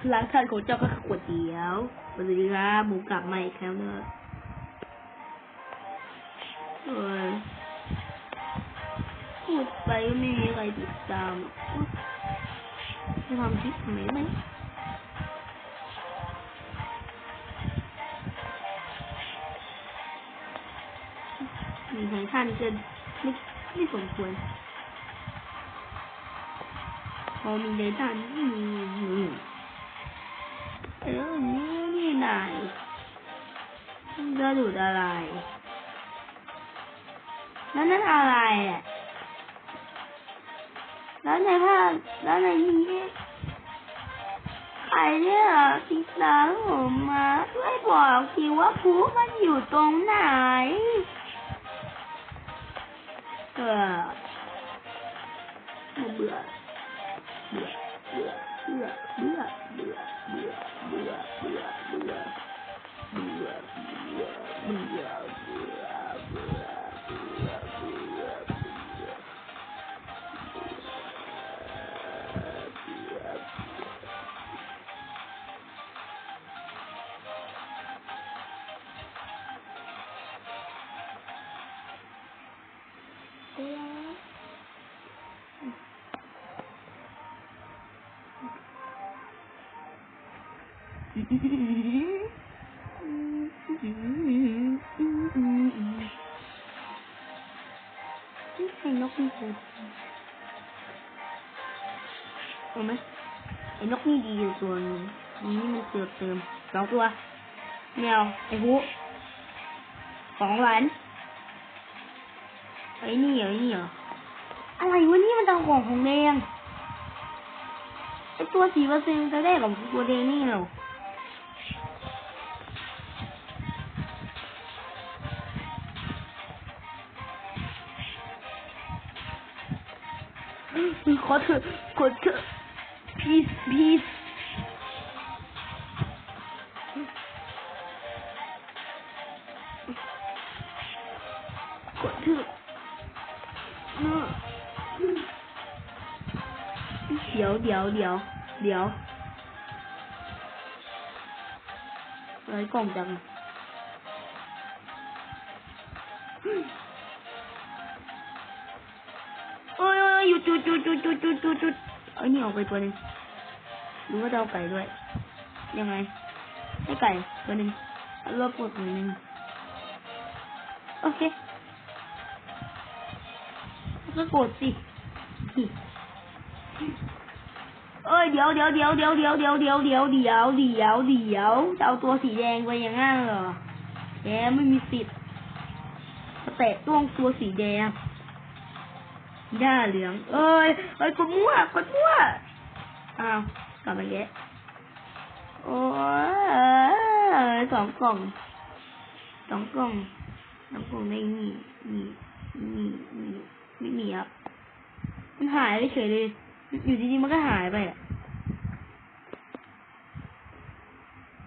พลังท่านของเจ้าก็คือก๋วยเตี๋ยวสวัสดีครับหมูกลับมาอีกแล้วเนอะเออพูดไปก็ไม่มีใครติดตามจะทำคลิปทำไมไหมมีของท่านจะไม่ไม่สมควรพอมีในท่านอืม เออนี่นี่นายจะดูดอะไร แล้วนั่นอะไรอะ แล้วในภาพแล้วในนี้ใครเนี่ยติดตามผมมาช่วยบอกทีว่าภูมันอยู่ตรงไหน นี่ใครนกนี่เจอเอาไหมไอ้นกนี่ดีอยู่ตัวนึงอันนี้มันเติมเติมสองตัวแมวไอ้หูสองหลานไอ้นี่เหรอไอ้นี่เหรออะไรวะนี่มันตาของของแดงไอ้ตัวสีเปอร์เซ็นต์จะได้กับตัวแดงนี่เหรอ 滚特滚特，peace peace，嗯，聊聊聊聊，来杠杠。 อ้ยเอ้ยหยุดหยุดหยุดหยุดหยุดหยุดหยุดหยุดเอานี่ออกไปตัวหนึงหรือว่าจะเอาไก่ด้วย ยังไงให้ไก่ตัวหนึ่งเอารอบกดหนึ่งโอเคก็กดสิเอ้ยเดี๋ยวเดี๋ยวเดี๋ยวเดี๋ยวเดี๋ยวเดี๋ยวเดี๋ยวเดี๋ยวเดี๋ยวเดี๋ยวเดี๋ยวจะเอาตัวสีแดงไปย่างงั้นเหรอแกไม่มีสิทธิ์แตะต้องตัวสีแดง หน้าเหลือง เอ้ยเอ้ยกดมั่วกดมั่วอ้าวกลับมาแกะโอ้ยสองกล่องสองกล่องสองกล่องได้นี่นี่นี่นี่ไม่มีครับมันหายไปเฉยเลย อยู่ดีๆมันก็หายไปอะ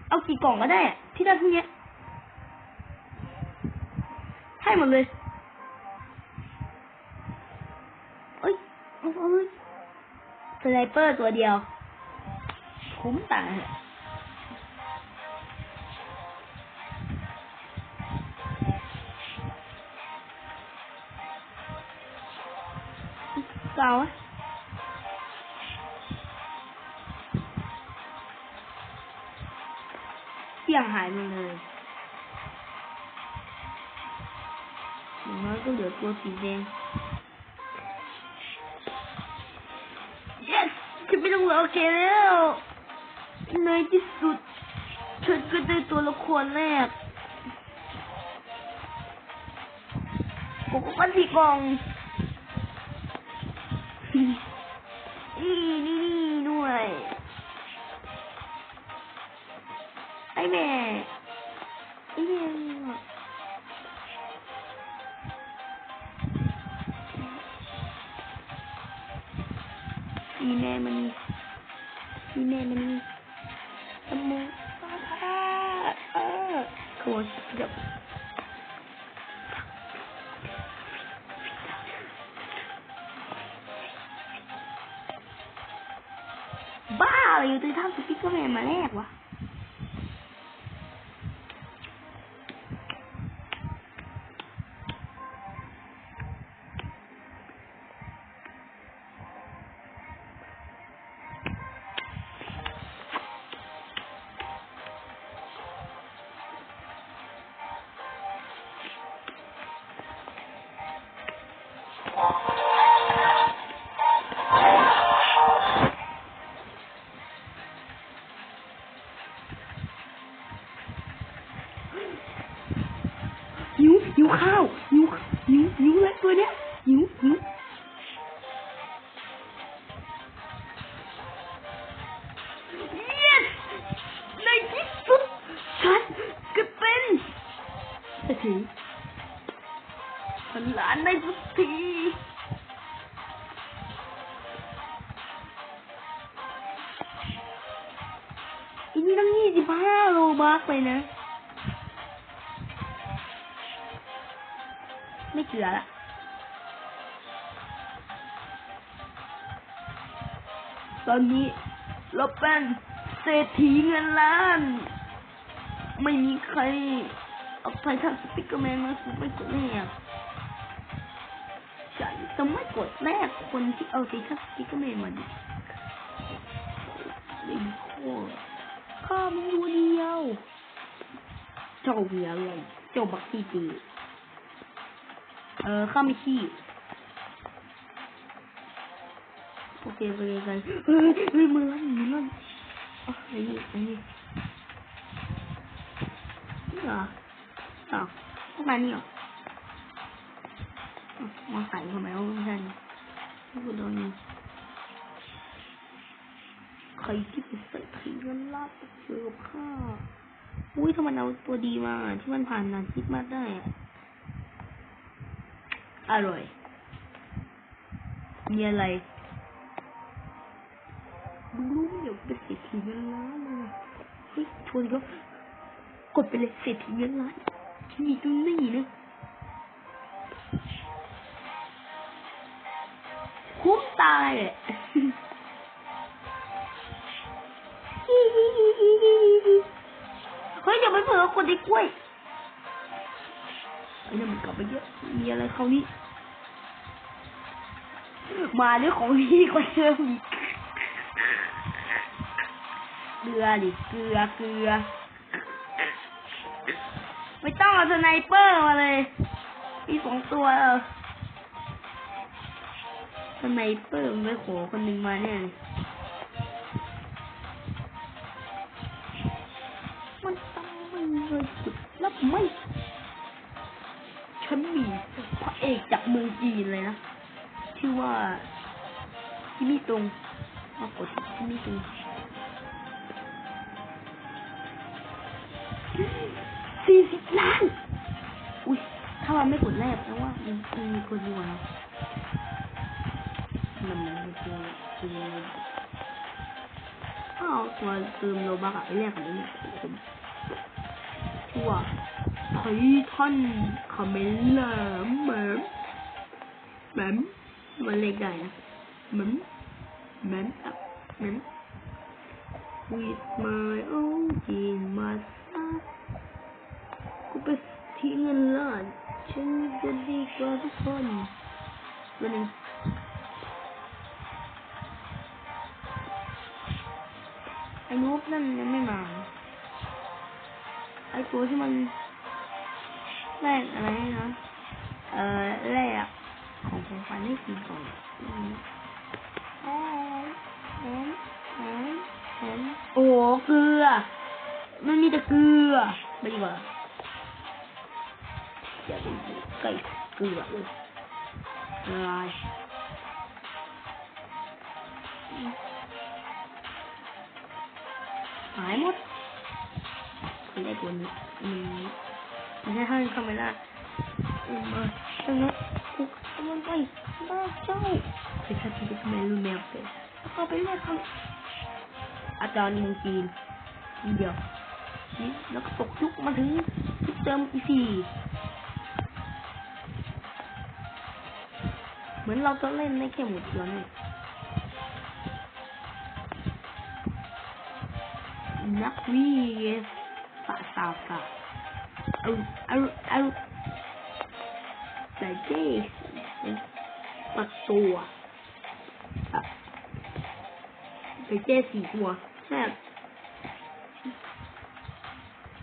เอากี่กล่องก็ได้อะที่ได้พวกเนี้ยให้หมดเลย เปอร์ตัวเดียว คุ้มตายอะเก่าอะเสียงหายไปเลยอย่างน้อยก็เหลือตัวสีแดง โอเคแล้วในที่สุดฉันก็ได้ตัวละครแรกโกโก้กันสีกล่องนี่นี่นี่ด้วยไอแม่ไอแม่มีแม่มันมี ที่แม่มันตะมูเออขโมยเดี๋ยวบ้าอะไรอยู่ตีท่านสปิกเกอร์แมนมาแลกวะ ข้าวหิวหิวหิวเลยตัวเนี้ยหิวหิว yes ในที่สุดฉันก็เป็นเศรษฐีพันล้านในสักทีอีกตั้งยี่สิบห้าโลบักเลยนะ ตอนนี้ เราเป็นเศรษฐีเงินล้าน ไม่มีใครเอาไททันสปิกเกอร์แมนมาซื้อไปกดแรกฉันจะไม่กดแรกคนที่เอาไททันสปิกเกอร์แมนมาดิเลยโคตรข้ามีตัวเดียว เจ้าเมียอะไร เจ้าบักซี่ตีเออข้าไม่ขี้ โอเคไปเลยกันเฮ้ยเฮ้ยมือลั่นมือลั่นอ๋อไอ้นี่ไอ้นี่นี่เหรออ้าวพวกมันนี่เหรออ๋อมาใส่ทำไมวะไม่ใช่นี่กูโดนใครที่เป็นเศรษฐีเงินล้านเจอกับข้าอุ้ยถ้ามันเอาตัวดีมาที่มันผ่านนานคิดมาได้อะอร่อยมีอะไร มึงรู้ไหมเดี๋ยวเป็นเศรษฐีเงินล้านเลยเฮ้ยชวนก็กดไปเลยเศรษฐีเงินล้านนี่ตรงนี้นะคุ้มตายเลยเฮ้ยเดี๋ยวมันเผลอกดไอ้กล้วยไอ้นี่มันกลับไปเยอะ มีอะไรเขานี่มาด้วยของดีกว่าเดิมอีก เกลือดิเกลือเกลือ ไม่ต้องเอาสไนเปอร์มาเลย มีสองตัวเออสไนเปอร์มันไปขอคนหนึ่งมาเนี่ยมันต้องไม่เลยจุดแล้วไม่ฉันมีพระเอกจากเมืองจีนเลยนะ ชื่อว่าที่มีตรงมากดที่มีตรง ไม่กดแรกแล้วว่ามันมีคนอยู่แล้วมันมันคือคือถ้าเอาตัวเติมโลบักอะไปแลกกับนี่ผมชั่วไททันคาเมล่าแหมแหมมมันเล็กได้นะแหมแหมแหมม with my own กคนวันนึ่งไอ้นูบนั่นยังไม่มา ไอ้ตัวที่มันแรกอะไรนะ เอ่อแรกของของฟันให้กินก่อนอืมแอนแอนแอนแอนโอ้เกลือ มันมีแต่เกลือไม่ดีกว่าอย่าไปอยู่ กลือเลยละลายหายหมดไม่ได้ตัวนี้มันไม่ใช่ท่านเข้าไม่ได้มาตรงนั้นกูกำลังไปบ้าเจ้าไปทัดที่ทำไมรู้แมวเป็นแล้วก็ไปเรียกเขาอาจารย์มืองจีนเดียวแล้วก็ตกยุคมาถึงเติมอีสี่ เหมือนเราจะเล่นในแค่หมดเดียวนี่นักวิ่งสาสาสาเอาเอาเอาแต่เจ๊ปักตัวอะแต่เจ๊สี่ตัวใช่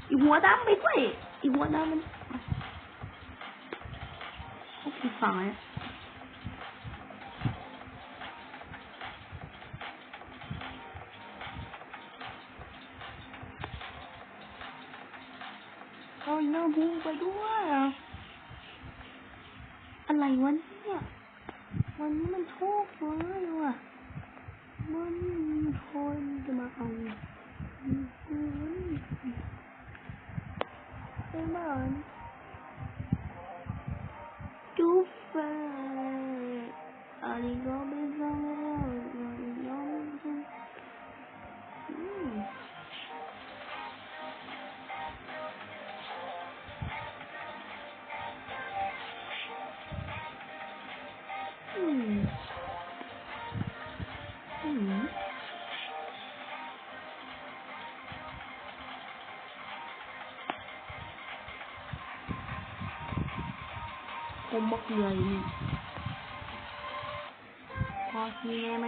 อีหัวดำไปด้วยอีหัวดำมันโอ้พี่ฟังเลย เอาอีน้าบูไปด้วยอะอะไรวะเนี่ย วันนี้มันโชคร้ายว่ะมันมีคนจะมาเอาไอ้บ้านจูเฟอะไรก็ไม่รู้ ผมบอกเลยนี่พอทีแม่มั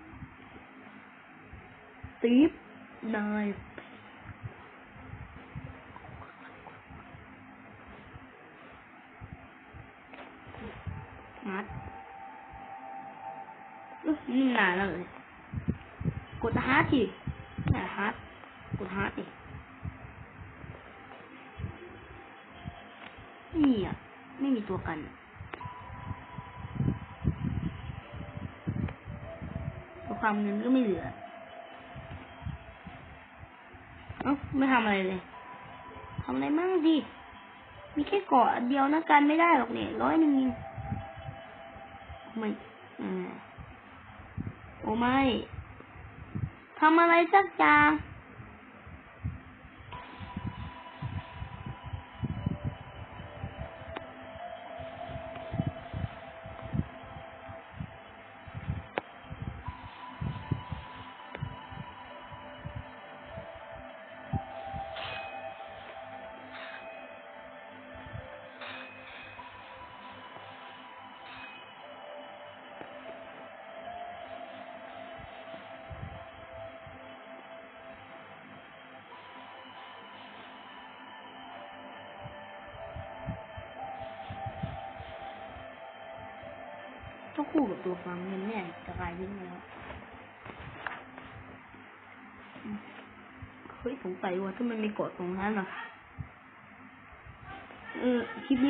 it must be. Steve Knife. Hard. นี่นานเลย กดฮาร์ดดินี่ฮาร์ดกดฮาร์ดดินี่อะ ไม่มีตัวกันความเงินก็ไม่เหลือ เอ้าไม่ทำอะไรเลยทำอะไรมั่งดิมีแค่เกาะเดียวนะกันไม่ได้หรอกเนี่ยร้อยหนึ่งไม่อ่าโอ้ไม่ทำอะไรสักอย่าง ต้องคู่กับตัวฟังเงินเนี่ยจะกลายเป็นแล้วเฮ้ยสงสัยว่าถ้ามันมีกดตรงนั้นอะอเออคลิปนี้